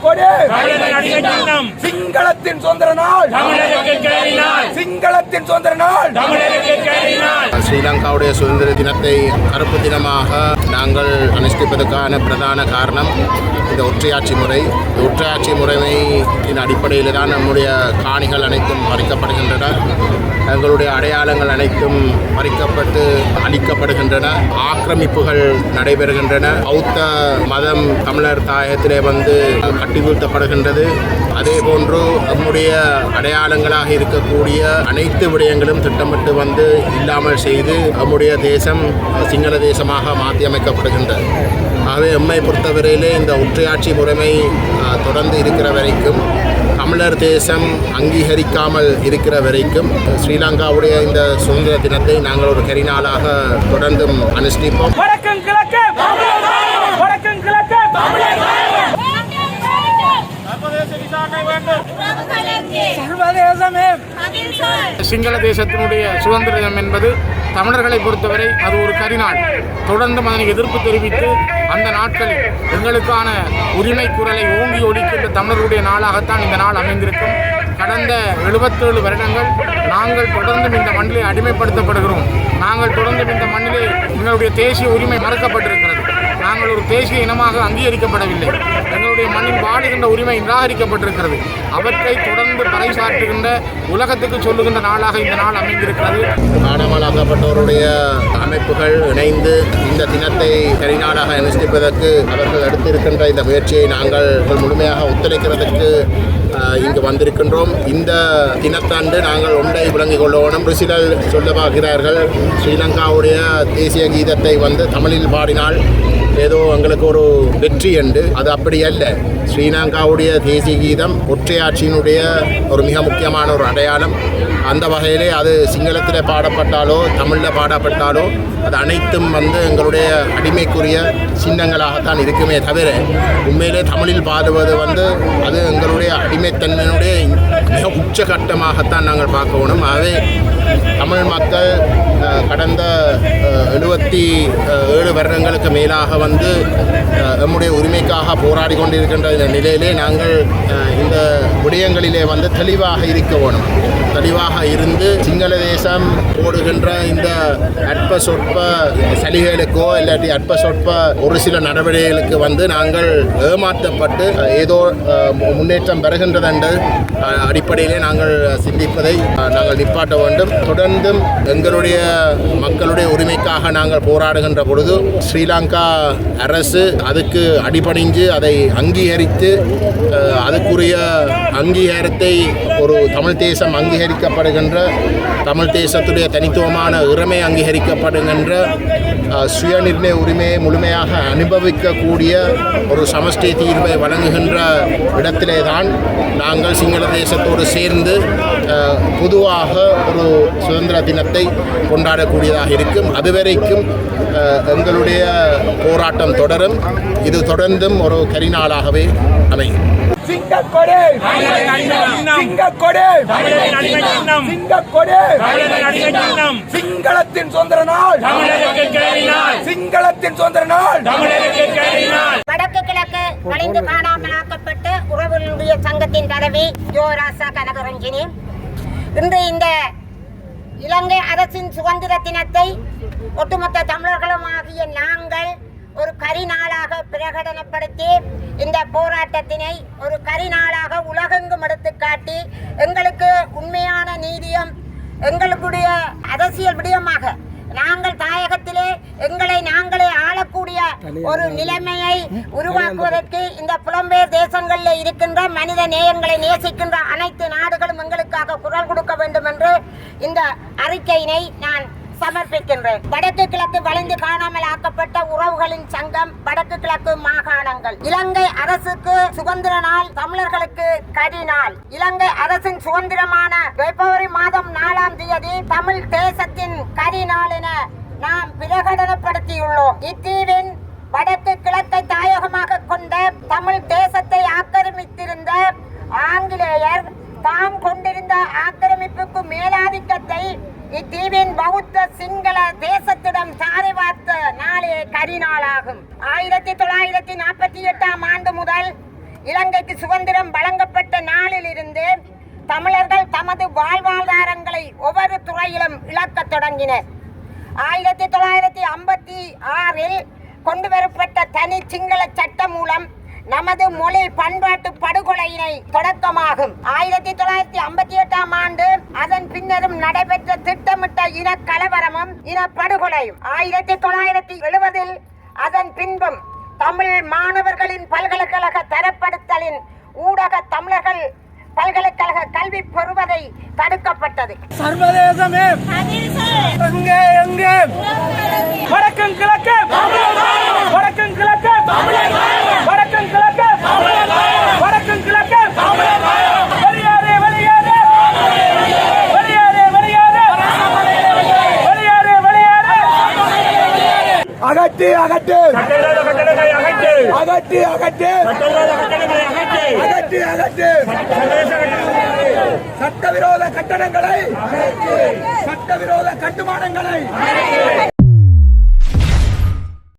சின்னம். சிங்களத்தின் சுதந்திர நாள். சிங்களத்தின் சுதந்திர நாள். ஸ்ரீலங்காவுடைய சுதந்திர தினத்தை கருப்பு தினமாக நாங்கள் அனுஷ்டிப்பதற்கான பிரதான காரணம் இந்த ஒற்றையாட்சி முறை. இந்த ஒற்றையாட்சி முறைமையின் அடிப்படையில் தான் நம்முடைய காணிகள் அனைத்தும் மறைக்கப்படுகின்றன எங்களுடைய அடையாளங்கள் அனைத்தும் மறைக்கப்பட்டு அளிக்கப்படுகின்றன ஆக்கிரமிப்புகள் நடைபெறுகின்றன. பௌத்த மதம் தமிழர் தாயகத்திலே வந்து கட்டிவீழ்த்தப்படுகின்றது அதே போன்று நம்முடைய அடையாளங்களாக இருக்கக்கூடிய அனைத்து விடயங்களும் திட்டமிட்டு வந்து இல்லாமல் செய்து நம்முடைய தேசம் சிங்கள தேசமாக மாற்றி அமைக்கப்படுகின்றது ஆகவே எம்மை பொறுத்தவரையிலே இந்த ஒற்றையாட்சி முறைமை தொடர்ந்து இருக்கிற வரைக்கும் தமிழர் தேசம் அங்கீகரிக்காமல் இருக்கிற வரைக்கும் ஸ்ரீலங்காவுடைய இந்த சுதந்திர தினத்தை நாங்கள் ஒரு கரிநாளாக தொடர்ந்தும் அனுஷ்டிப்போம். சிங்கள தேசத்தினுடைய சுதந்திர தினம் என்பது தமிழர்களை பொறுத்தவரை அது ஒரு கரிநாள். தொடர்ந்து அதனை எதிர்ப்பு தெரிவித்து அந்த நாட்களில் எங்களுக்கான உரிமை குரலை ஓங்கி ஒழிக்கின்ற தமிழர்களுடைய நாளாகத்தான் இந்த நாள் அமைந்திருக்கும். கடந்த எழுபத்தேழு வருடங்கள் நாங்கள் தொடர்ந்தும் இந்த மண்ணிலே அடிமைப்படுத்தப்படுகிறோம். நாங்கள் தொடர்ந்தும் இந்த மண்ணிலே எங்களுடைய தேசிய உரிமை மறுக்கப்பட்டிருக்கிறது. நாங்கள் ஒரு தேசிய இனமாக அங்கீகரிக்கப்படவில்லை. எங்களுடைய மண்ணில் வாழுகின்ற உரிமை நிராகரிக்கப்பட்டிருக்கிறது. அவற்றை தொடர்ந்து பறைசாற்றுகின்ற உலகத்துக்கு சொல்லுகின்ற நாளாக இந்த நாள் அமைந்திருக்கிறது. காணாமலாக்கப்பட்டோருடைய அமைப்புகள் இணைந்து இந்த தினத்தை கரிநாளாக அனுஷ்டிப்பதற்கு அவர்கள் எடுத்திருக்கின்ற இந்த முயற்சியை நாங்கள் முழுமையாக ஒத்துழைக்கிறதுக்கு இங்கு வந்திருக்கின்றோம். இந்த தினத்தாண்டு நாங்கள் ஒன்றை விளங்கிக் கொள்ளவோனும் ரிசிடல் சொல்ல பார்க்கிறார்கள் ஸ்ரீலங்காவுடைய தேசிய கீதத்தை வந்து தமிழில் பாடினால் ஏதோ எங்களுக்கு ஒரு வெற்றி என்று. அது அப்படி அல்ல. ஸ்ரீலங்காவுடைய தேசிய கீதம் ஒற்றையாட்சியினுடைய ஒரு மிக முக்கியமான ஒரு அடையாளம். அந்த வகையிலே அது சிங்களத்தில் பாடப்பட்டாலோ தமிழில் பாடப்பட்டாலோ அது அனைத்தும் வந்து எங்களுடைய அடிமைக்குரிய சின்னங்களாகத்தான் இருக்குமே தவிர உண்மையிலே தமிழில் பாடுவது வந்து அது எங்களுடைய அடிமைத்தன்மையினுடைய மிக உச்சகட்டமாகத்தான் நாங்கள் பார்க்கணும் ஆகவே தமிழ் மக்கள் கடந்த எழுபத்தி ஏழு வருடங்களுக்கு மேலாக வந்து நம்முடைய உரிமைக்காக போராடி கொண்டிருக்கின்ற இந்த நிலையிலே நாங்கள் இந்த விடயங்களிலே வந்து தெளிவாக இருக்க வேணும் தெளிவாக இருந்து சிங்கள தேசம் போடுகின்ற இந்த அற்ப சொற்ப சலுகைகளுக்கோ இல்லாட்டி அற்ப சொற்ப ஒரு சில நடவடிக்கைகளுக்கு வந்து நாங்கள் ஏமாற்றப்பட்டு ஏதோ முன்னேற்றம் பெறுகின்றது என்று அடிப்படையிலே நாங்கள் சிந்திப்பதை நாங்கள் நிப்பாட்ட வேண்டும். தொடர்ந்தும் எங்களுடைய மக்களுடைய உரிமைக்காக நாங்கள் போராடுகின்ற பொழுது ஸ்ரீலங்கா அரசு அதுக்கு அடிபணிஞ்சு அதை அங்கீகரித்து அதுக்குரிய அங்கீகாரத்தை ஒரு தமிழ் தேசம் அங்கீகரிக்கப்படுகின்ற தமிழ் தேசத்துடைய தனித்துவமான இறமை அங்கீகரிக்கப்படுகின்ற சுயநிர்ணய உரிமையை முழுமையாக அனுபவிக்கக்கூடிய ஒரு சமஷ்டி தீர்வை வழங்குகின்ற இடத்திலே தான் நாங்கள் சிங்கள தேசத்தோடு சேர்ந்து பொதுவாக ஒரு சுதந்திர தினத்தை கொண்டாடக்கூடியதாக இருக்கும். அதுவரைக்கும் எங்களுடைய போராட்டம் தொடரும். இது தொடர்ந்தும் ஒரு கரிநாளாகவே அமையும். சிங்கக்கொடி. தமிழரின் அடிமை சின்னம் சிங்கக்கொடி. தமிழரின் சிங்களத்தின் சுதந்திர நாள். சிங்களத்தின் சுதந்திர நாள். வடக்கு கிழக்கு வளைந்து காணாமலாக்கப்பட்ட உறவுகளுடைய சங்கத்தின் தலைவி யோராசா கனகரஞ்சினி. இன்று இந்த இலங்கை அரசின் சுதந்திர தினத்தை ஒட்டுமொத்த தமிழர்களும் ஆகிய நாங்கள் ஒரு கரிநாளாக பிரகடனப்படுத்தி இந்த போராட்டத்தினை ஒரு கரிநாளாக உலகெங்கும் எடுத்துக் காட்டி எங்களுக்கு உண்மையான நீதியம் எங்களுடைய அரசியல் விடயமாக நாங்கள் தாயகத்திலே எங்களை நாங்களே ஆளக்கூடிய ஒரு நிலைமையை உருவாக்குவதற்கு இந்த புலம்பெயர் தேசங்களில் இருக்கின்ற மனித நேயங்களை நேசிக்கின்ற அனைத்து நாடுகளும் எங்களுக்காக குரல் கொடுக்க வேண்டும் என்று இந்த அறிக்கையினை நான் சமர்ப்பிக்கின்றேன். வடக்கு கிழக்கு வளைந்து காணாமல் ஆக்கப்பட்ட உறவுகளின் சங்கம் வடக்கு கிழக்கு மாகாணங்கள். இலங்கை அரசுக்கு சுதந்திர நாள் தமிழர்களுக்கு கரி நாள் இலங்கை அரசின் சுதந்திரமான பிப்ரவரி மாதம் நாலாம் தேதி தமிழ் தேசத்தின் கரி நாள் என நாம் பிரகடனப்படுத்தியுள்ளோம். இத்தீவின் வடக்கு கிழக்கை தாயகமாக கொண்ட தமிழ் தேசத்தை ஆக்கிரமித்திருந்த ஆங்கிலேயர் தாம் கொண்டிருந்த ஆக்கிரமிப்புக்கு மேலாதிக்கத்தை இத்தீவின் பௌத்த சிங்கள தேசத்திடம் தாரை வார்த்த நாளே கரிநாளாகும். ஆயிரத்தி தொள்ளாயிரத்தி நாற்பத்தி எட்டாம் ஆண்டு முதல் இலங்கைக்கு சுதந்திரம் வழங்கப்பட்ட நாளிலிருந்து தமிழர்கள் தமது வாழ்வாதாரங்களை ஒவ்வொரு துறையிலும் இழக்கத் தொடங்கினர். ஆயிரத்தி தொள்ளாயிரத்தி ஐம்பத்தி ஆறில் கொண்டு வரப்பட்ட தனி சிங்கள சட்டம் மூலம் நமது மொழி பண்பாட்டு படுகொலையினை தொடக்கமாகும். ஆயிரத்தி தொள்ளாயிரத்தி ஐம்பத்தி எட்டாம் ஆண்டு அதன் பின்னரும் நடைபெற்ற திட்டமிட்ட இன கலவரமும் இன படுகொலையும். ஆயிரத்தி தொள்ளாயிரத்தி எழுபதில் அதன் பின்பும் தமிழ் மாணவர்களின் பல்கலைக்கழக தரப்படுத்தலின் ஊடக தமிழர்கள் பல்கலைக்கழக கல்வி பெறுவதை தடுக்கப்பட்டது. சர்வதேசமே. எங்கே எங்கே? வடக்கும் கிழக்கு வடக்கும் கிழக்கு வடக்கும் கிழக்கு வடக்கும் கிழக்கு வெளியேறு வெளியேறு வெளியேறு வெளியேறு வெளியேறு வெளியேறு அகற்று. அகற்று. அகட்டு சர்வதேச கட்டடங்களை சட்டவிரோத கட்டடங்களை சட்டவிரோத கட்டுமானங்களை